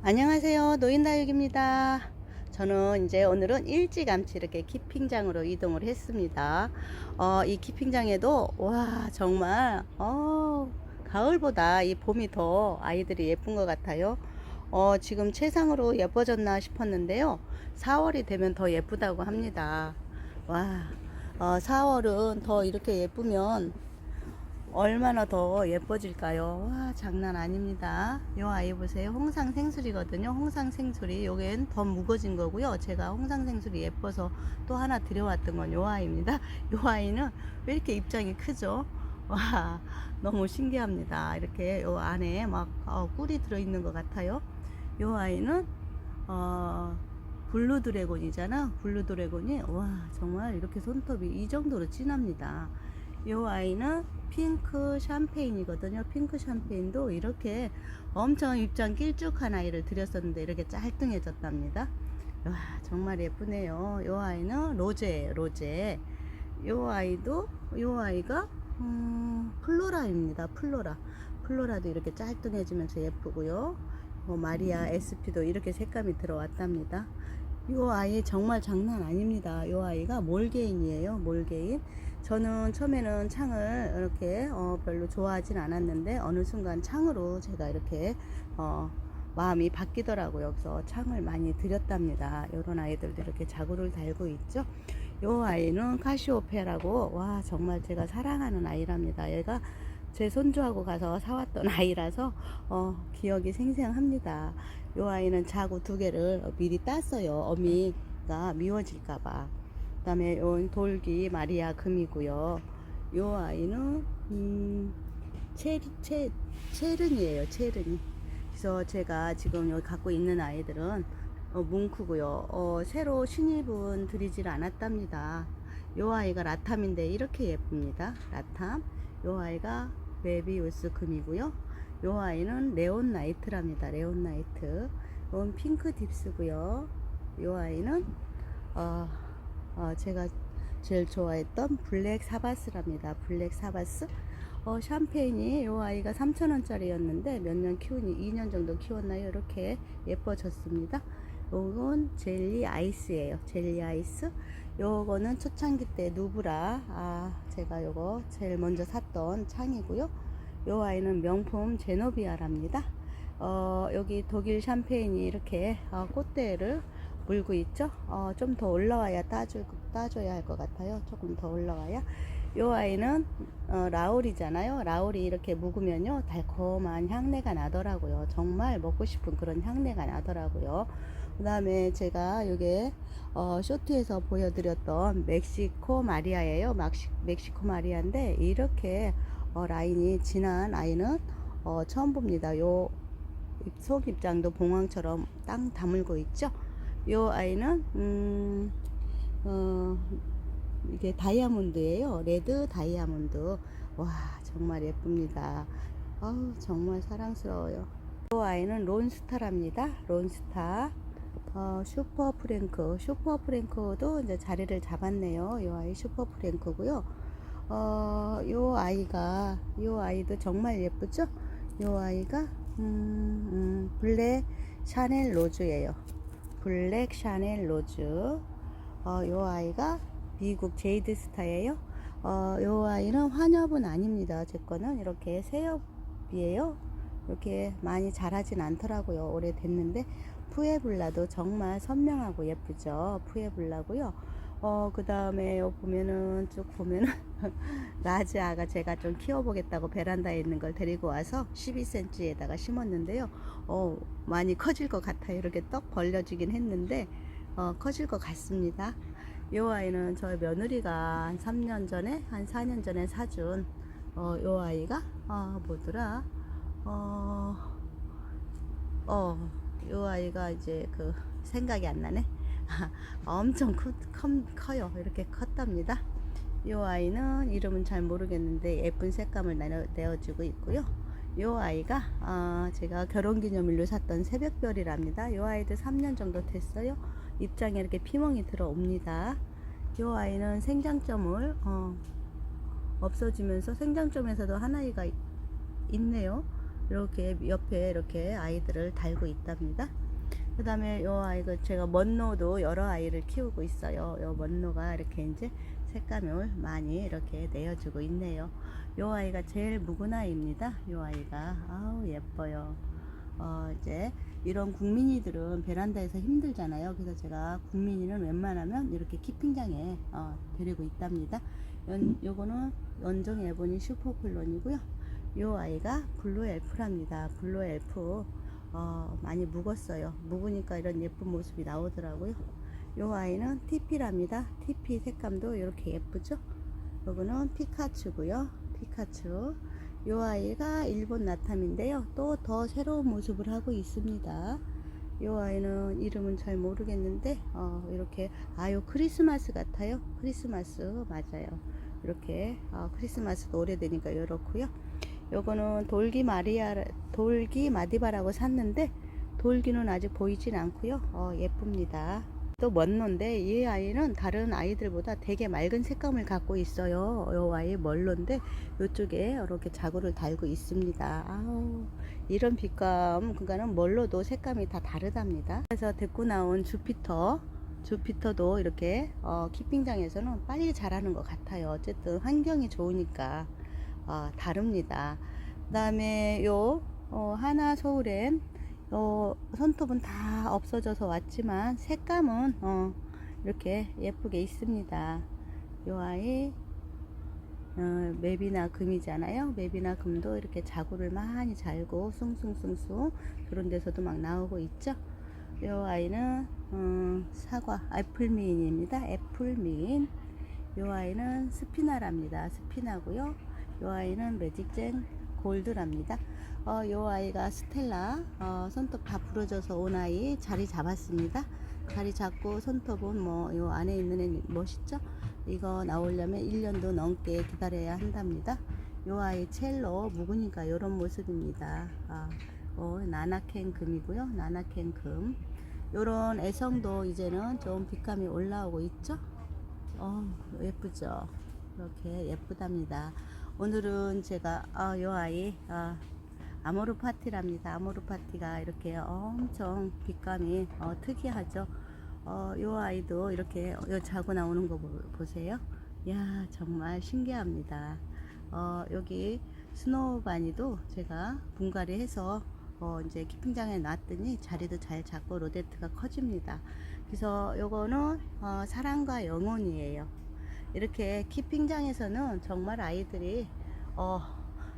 안녕하세요. 노인다육입니다. 저는 이제 오늘은 일찌감치 이렇게 키핑장으로 이동을 했습니다. 어, 이 키핑장에도 와 정말 어, 가을보다 이 봄이 더 아이들이 예쁜 것 같아요. 어, 지금 최상으로 예뻐졌나 싶었는데요. 4월이 되면 더 예쁘다고 합니다. 와 어, 4월은 더 이렇게 예쁘면 얼마나 더 예뻐질까요? 와, 장난 아닙니다. 요 아이 보세요. 홍상 생술이거든요. 홍상 생술이 요겐 더 무거진 거고요. 제가 홍상 생술이 예뻐서 또 하나 들여왔던 건 요 아이입니다. 요 아이는 왜 이렇게 입장이 크죠? 와, 너무 신기합니다. 이렇게 요 안에 막 어, 꿀이 들어있는 것 같아요. 요 아이는 어, 블루 드래곤이잖아. 블루 드래곤이 와 정말 이렇게 손톱이 이 정도로 진합니다. 요 아이는 핑크 샴페인이거든요. 핑크 샴페인도 이렇게 엄청 입장 길쭉한 아이를 들였었는데 이렇게 짤뚱해졌답니다. 와 정말 예쁘네요. 요 아이는 로제예요. 로제. 요 아이도 요 아이가 음, 플로라입니다. 플로라. 플로라도 이렇게 짤뚱해지면서 예쁘고요. 뭐 마리아 SP도 이렇게 색감이 들어왔답니다. 요 아이 정말 장난 아닙니다. 요 아이가 몰개인이에요. 몰개인. 저는 처음에는 창을 이렇게 어, 별로 좋아하진 않았는데 어느 순간 창으로 제가 이렇게 어, 마음이 바뀌더라고요. 그래서 창을 많이 들였답니다. 이런 아이들도 이렇게 자구를 달고 있죠. 요 아이는 카시오페라고 와 정말 제가 사랑하는 아이랍니다. 얘가 제 손주하고 가서 사왔던 아이라서 어, 기억이 생생합니다. 요 아이는 자구 두 개를 미리 땄어요. 어미가 미워질까봐. 그 다음에 요 돌기 마리아 금이고요. 요 아이는 음, 체리 체 체른이에요. 체른이. 그래서 제가 지금 여기 갖고 있는 아이들은 어, 뭉크고요. 어, 새로 신입은 들이질 않았답니다. 요 아이가 라탐인데 이렇게 예쁩니다. 라탐. 요 아이가 베비우스 금이고요. 요 아이는 레온 나이트랍니다. 레온 나이트. 이건 핑크 딥스고요. 요 아이는 어, 어, 제가 제일 좋아했던 블랙 사바스랍니다. 블랙 사바스. 어, 샴페인이 요 아이가 3,000원짜리였는데 몇 년 키우니 2년 정도 키웠나요? 이렇게 예뻐졌습니다. 요건 젤리 아이스예요. 젤리 아이스. 요거는 초창기 때 누브라. 아, 제가 요거 제일 먼저 샀던 창이고요. 요 아이는 명품 제노비아랍니다. 어, 여기 독일 샴페인이 이렇게 어, 꽃대를 물고 있죠. 어, 좀 더 올라와야 따주, 따줘야 할 것 같아요. 조금 더 올라와야. 요 아이는 어, 라울이잖아요. 라울이 이렇게 묵으면요 달콤한 향내가 나더라고요. 정말 먹고 싶은 그런 향내가 나더라고요. 그 다음에 제가 요게 어, 쇼트에서 보여드렸던 멕시코 마리아예요. 멕시, 멕시코 마리아인데 이렇게 어, 라인이 진한 아이는 어, 처음 봅니다. 요 속 입장도 봉황처럼 땅 다물고 있죠. 요 아이는 음, 어, 이게 다이아몬드예요. 레드 다이아몬드. 와 정말 예쁩니다. 아우 정말 사랑스러워요. 이 아이는 론스타랍니다. 론스타. 어, 슈퍼 프랭크. 슈퍼 프랭크도 이제 자리를 잡았네요. 이 아이 슈퍼 프랭크고요. 어, 요 아이가 요 아이도 정말 예쁘죠? 요 아이가 음, 음, 블랙 샤넬 로즈예요. 블랙 샤넬 로즈. 어, 요 아이가 미국 제이드 스타예요. 어, 요 아이는 환엽은 아닙니다. 제 거는 이렇게 새엽이에요. 이렇게 많이 자라진 않더라고요. 오래됐는데 푸에블라도 정말 선명하고 예쁘죠. 푸에블라고요. 어, 그 다음에 요 보면은 쭉 보면은 라지아가 제가 좀 키워보겠다고 베란다에 있는 걸 데리고 와서 12cm에다가 심었는데요. 어, 많이 커질 것 같아요. 이렇게 떡 벌려지긴 했는데 어, 커질 것 같습니다. 이 아이는 저희 며느리가 한 3년 전에, 한 4년 전에 사준 어, 요 아이가 어, 뭐더라? 어, 어, 요 아이가 이제 그 생각이 안 나네. 엄청 커, 커, 커 요. 이렇게 컸답니다. 이 아이는 이름은 잘 모르겠는데 예쁜 색감을 내어, 내어주고 있고요. 이 아이가 어, 제가 결혼기념일로 샀던 새벽별이랍니다. 이 아이도 3년 정도 됐어요. 입장에 이렇게 피멍이 들어옵니다. 이 아이는 생장점을 어, 없어지면서 생장점에서도 하나이가 있네요. 이렇게 옆에 이렇게 아이들을 달고 있답니다. 그 다음에 요 아이가 제가 먼노도 여러 아이를 키우고 있어요. 요 먼노가 이렇게 이제 색감을 많이 이렇게 내어주고 있네요. 요 아이가 제일 묵은 아이입니다. 요 아이가 아우 예뻐요. 어 이제 이런 국민이들은 베란다에서 힘들잖아요. 그래서 제가 국민이는 웬만하면 이렇게 키핑장에 어, 데리고 있답니다. 연, 요거는 원종 에보니 슈퍼클론이고요. 요 아이가 블루 엘프랍니다. 블루 엘프 어, 많이 묵었어요. 묵으니까 이런 예쁜 모습이 나오더라고요. 요 아이는 TP랍니다. TP 색감도 이렇게 예쁘죠? 요거는 피카츄고요. 피카츄. 요 아이가 일본 나탐인데요. 또 더 새로운 모습을 하고 있습니다. 요 아이는 이름은 잘 모르겠는데 어, 이렇게 아요 크리스마스 같아요. 크리스마스 맞아요. 이렇게 어, 크리스마스도 오래되니까 이렇고요. 요거는 돌기 마리아 돌기 마디바라고 샀는데 돌기는 아직 보이진 않고요. 어, 예쁩니다. 또 먼노인데 이 아이는 다른 아이들보다 되게 맑은 색감을 갖고 있어요. 요 아이 멀로인데 이쪽에 이렇게 자구를 달고 있습니다. 아우, 이런 빛감 그러니까는 멀로도 색감이 다 다르답니다. 그래서 데리고 나온 주피터 주피터도 이렇게 어, 키핑장에서는 빨리 자라는 것 같아요. 어쨌든 환경이 좋으니까 어, 다릅니다. 그 다음에 요 어, 하나 서울엔 어, 손톱은 다 없어져서 왔지만 색감은 어, 이렇게 예쁘게 있습니다. 요 아이 어, 맵이나 금이잖아요. 맵이나 금도 이렇게 자구를 많이 잘고 숭숭숭숭 그런 데서도 막 나오고 있죠. 요 아이는 어, 사과 애플미인입니다. 애플미인. 요 아이는 스피나랍니다. 스피나고요. 요 아이는 매직젠 골드랍니다. 어, 요 아이가 스텔라 어, 손톱 다 부러져서 온 아이 자리 잡았습니다. 자리 잡고 손톱은 뭐요 안에 있는 애 멋있죠? 이거 나오려면 1년도 넘게 기다려야 한답니다. 요 아이 첼로 묵으니까 요런 모습입니다. 아, 어, 나나캔 금이고요. 나나캔 금. 요런 애성도 이제는 좀 빛감이 올라오고 있죠? 어, 예쁘죠? 이렇게 예쁘답니다. 오늘은 제가 아, 요 아이 아, 아모르 파티랍니다. 아모르 파티가 이렇게 엄청 빛감이 어, 특이하죠. 어, 요 아이도 이렇게 요 자고 나오는 거 보, 보세요. 야 정말 신기합니다. 어, 여기 스노우 바니도 제가 분갈이 해서 어, 이제 키핑장에 놨더니 자리도 잘 잡고 로데트가 커집니다. 그래서 요거는 어, 사랑과 영혼이에요. 이렇게 키핑장에서는 정말 아이들이 어,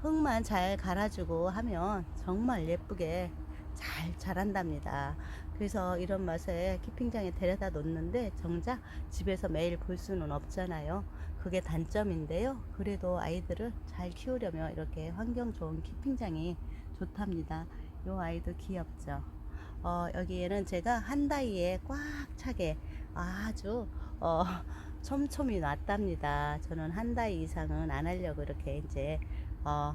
흙만 잘 갈아주고 하면 정말 예쁘게 잘 자란답니다. 그래서 이런 맛에 키핑장에 데려다 놓는데 정작 집에서 매일 볼 수는 없잖아요. 그게 단점인데요. 그래도 아이들을 잘 키우려면 이렇게 환경 좋은 키핑장이 좋답니다. 요 아이도 귀엽죠. 어, 여기에는 제가 한 다이에 꽉 차게 아주 어, 촘촘히 놨답니다. 저는 한 다이 이상은 안 하려고 이렇게 이제 어,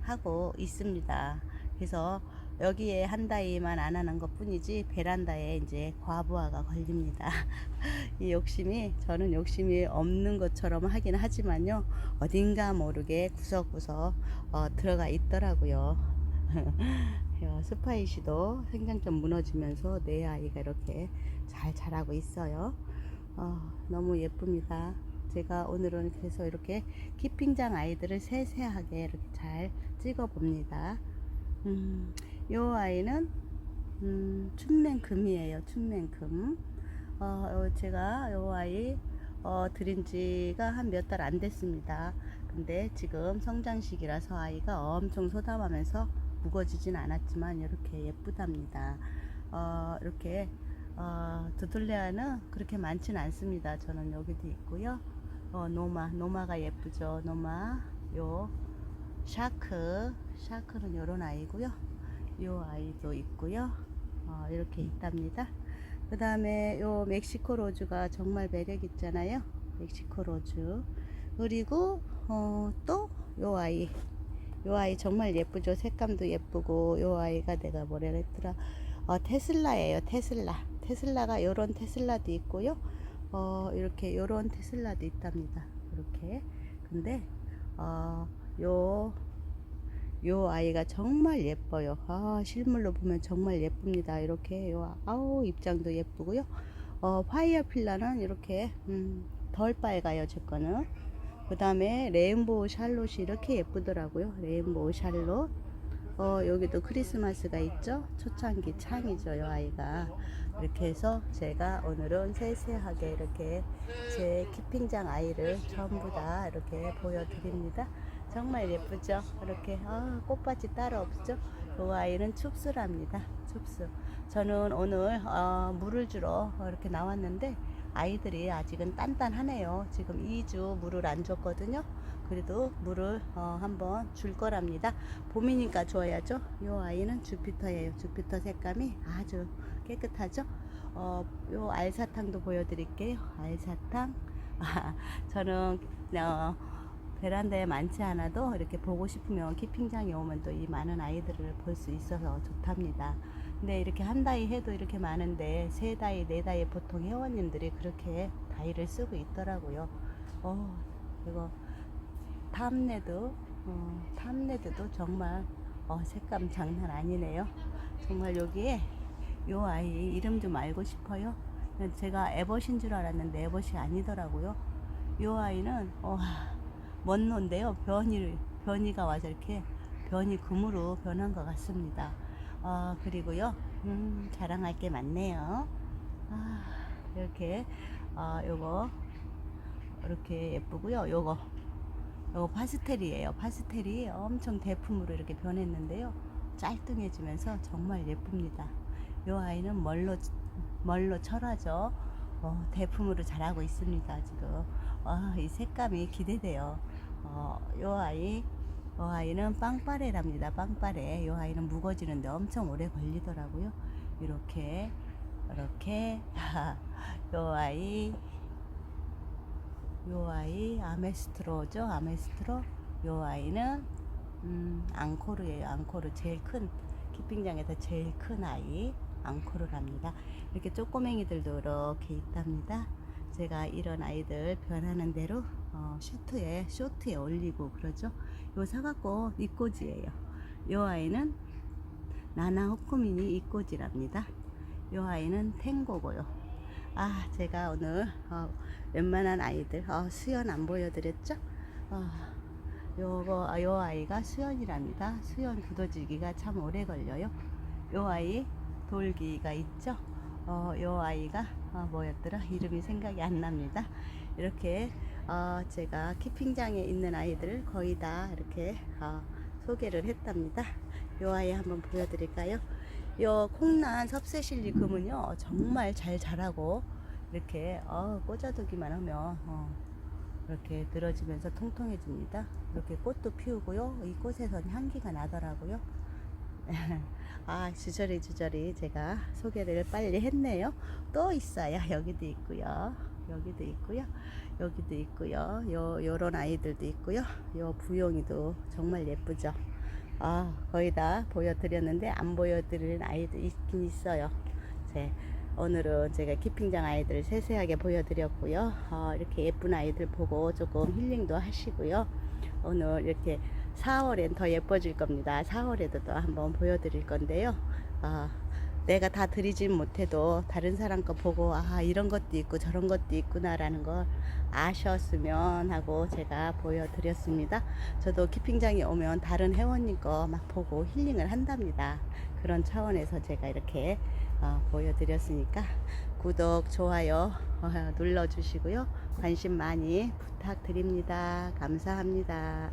하고 있습니다. 그래서 여기에 한 다이만 안 하는 것 뿐이지 베란다에 이제 과부하가 걸립니다. 이 욕심이 저는 욕심이 없는 것처럼 하긴 하지만요 어딘가 모르게 구석구석 어, 들어가 있더라고요. 스파이시도 생장점 무너지면서 내 아이가 이렇게 잘 자라고 있어요. 어, 너무 예쁩니다. 제가 오늘은 그래서 이렇게 키핑장 아이들을 세세하게 이렇게 잘 찍어 봅니다. 음, 요 아이는 음, 춘맨금이에요. 춘맨금. 어, 어, 제가 요 아이 어, 들인 지가 한 몇 달 안 됐습니다. 근데 지금 성장 시기라서 아이가 엄청 소담하면서 무거지진 않았지만 이렇게 예쁘답니다. 어, 이렇게 어, 두들레아는 그렇게 많지는 않습니다. 저는 여기도 있고요. 어, 노마, 노마가 예쁘죠. 노마, 요 샤크, 샤크는 요런 아이고요. 요 아이도 있고요. 어, 이렇게 있답니다. 그 다음에 요 멕시코 로즈가 정말 매력 있잖아요. 멕시코 로즈. 그리고 어, 또 요 아이. 요 아이 정말 예쁘죠. 색감도 예쁘고 요 아이가 내가 뭐라 그랬더라. 어, 테슬라예요. 테슬라. 테슬라가 요런 테슬라도 있고요. 어, 이렇게 요런 테슬라도 있답니다. 이렇게. 근데 어, 요 요 아이가 정말 예뻐요. 아, 실물로 보면 정말 예쁩니다. 이렇게 요 아우 입장도 예쁘고요. 어, 파이어 필라는 이렇게 음, 덜 빨가요. 제 거는. 그 다음에 레인보우 샬롯이 이렇게 예쁘더라고요. 레인보우 샬롯. 어, 여기도 크리스마스가 있죠. 초창기 창이죠. 요 아이가. 이렇게 해서 제가 오늘은 세세하게 이렇게 제 키핑장 아이를 전부 다 이렇게 보여드립니다. 정말 예쁘죠? 이렇게 아, 꽃밭이 따로 없죠? 이 아이는 춥수랍니다. 춥수. 저는 오늘 어, 물을 주러 이렇게 나왔는데 아이들이 아직은 단단하네요. 지금 2주 물을 안 줬거든요. 그래도 물을 어, 한번 줄 거랍니다. 봄이니까 줘야죠. 이 아이는 주피터예요. 주피터 색감이 아주 깨끗하죠. 어, 요 알사탕도 보여드릴게요. 알사탕. 아, 저는 어, 베란다에 많지 않아도 이렇게 보고 싶으면 키핑장에 오면 또 이 많은 아이들을 볼 수 있어서 좋답니다. 근데 이렇게 한 다이 해도 이렇게 많은데 세 다이, 네 다이 보통 회원님들이 그렇게 다이를 쓰고 있더라고요. 어, 이거 탐레드, 어, 탐레드도 정말 어, 색감 장난 아니네요. 정말 여기에 요 아이 이름 좀 알고 싶어요. 제가 에버신 줄 알았는데 에버시 아니더라고요. 요 아이는 어, 먼노인데요. 변이 변이가 와서 이렇게 변이 금으로 변한 것 같습니다. 아 그리고요, 음, 자랑할 게 많네요. 아, 이렇게 아 요거 이렇게 예쁘고요. 요거 요거 파스텔이에요. 파스텔이 엄청 대품으로 이렇게 변했는데요. 짤뚱해지면서 정말 예쁩니다. 요 아이는 멀로 멀로 철화죠. 어, 대품으로 자라고 있습니다. 지금 와, 이 색감이 기대돼요. 어, 요 아이 요 아이는 빵빠레랍니다. 빵빠레. 요 아이는 무거지는데 엄청 오래 걸리더라고요. 이렇게 이렇게 요 아이 요 아이 아메스트로죠. 아메스트로. 요 아이는 음, 앙코르예요. 앙코르 제일 큰 키핑장에서 제일 큰 아이 앙코르랍니다. 이렇게 쪼꼬맹이들도 이렇게 있답니다. 제가 이런 아이들 변하는 대로 어, 슈트에 쇼트에 올리고 그러죠. 요 사갖고 이꼬지예요. 요 아이는 나나 호쿠미니 이꼬지랍니다. 요 아이는 탱고고요. 아 제가 오늘 어, 웬만한 아이들 어, 수연 안 보여드렸죠? 어, 요거 아, 요 아이가 수연이랍니다. 수연 굳어지기가 참 오래 걸려요. 요 아이 돌기가 있죠. 어, 요 아이가 어, 뭐였더라 이름이 생각이 안 납니다. 이렇게 어, 제가 키핑장에 있는 아이들을 거의 다 이렇게 어, 소개를 했답니다. 요 아이 한번 보여드릴까요? 요 콩난 섭세실리 금은요 정말 잘 자라고 이렇게 어, 꽂아두기만 하면 어, 이렇게 늘어지면서 통통해집니다. 이렇게 꽃도 피우고요. 이 꽃에선 향기가 나더라고요. 아 주저리 주저리 제가 소개를 빨리 했네요. 또 있어요. 여기도 있고요. 여기도 있고요. 여기도 있고요. 요 요런 아이들도 있고요. 요 부용이도 정말 예쁘죠. 아 거의 다 보여드렸는데 안 보여드리는 아이도 있긴 있어요. 제 오늘은 제가 키핑장 아이들 세세하게 보여드렸고요. 어, 이렇게 예쁜 아이들 보고 조금 힐링도 하시고요. 오늘 이렇게 4월엔 더 예뻐질 겁니다. 4월에도 또 한번 보여드릴 건데요. 아, 내가 다 드리진 못해도 다른 사람 거 보고 아 이런 것도 있고 저런 것도 있구나라는 걸 아셨으면 하고 제가 보여드렸습니다. 저도 키핑장에 오면 다른 회원님 거 막 보고 힐링을 한답니다. 그런 차원에서 제가 이렇게 어, 보여드렸으니까 구독, 좋아요 어, 눌러주시고요. 관심 많이 부탁드립니다. 감사합니다.